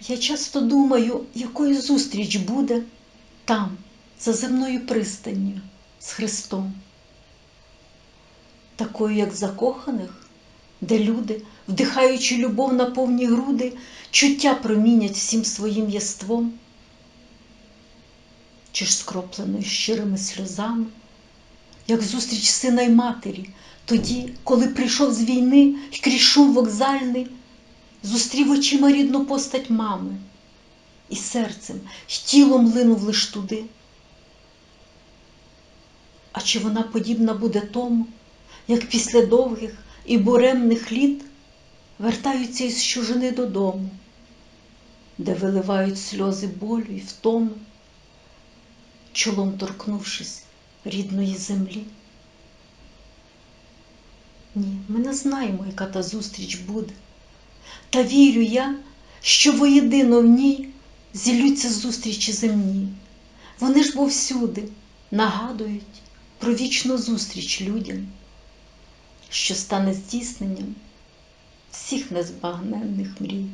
Я часто думаю, якою зустріч буде там, за земною пристанню з Христом. Такою, як закоханих, де люди, вдихаючи любов на повні груди, чуття промінять всім своїм єством, чи ж скропленою щирими сльозами, як зустріч сина й матері, тоді, коли прийшов з війни крізь шум вокзальний, зустрів очима рідну постать мами, і серцем, тілом линув лиш туди. А чи вона подібна буде тому, як після довгих і буремних літ вертаються із чужини додому, де виливають сльози болю і втому, чолом торкнувшись рідної землі? Ні, ми не знаємо, яка та зустріч буде. Та вірю я, що воєдино в ній зіллються зустрічі земні. Вони ж бо всюди нагадують про вічну зустріч людям, що стане здійсненням всіх незбагненних мрій.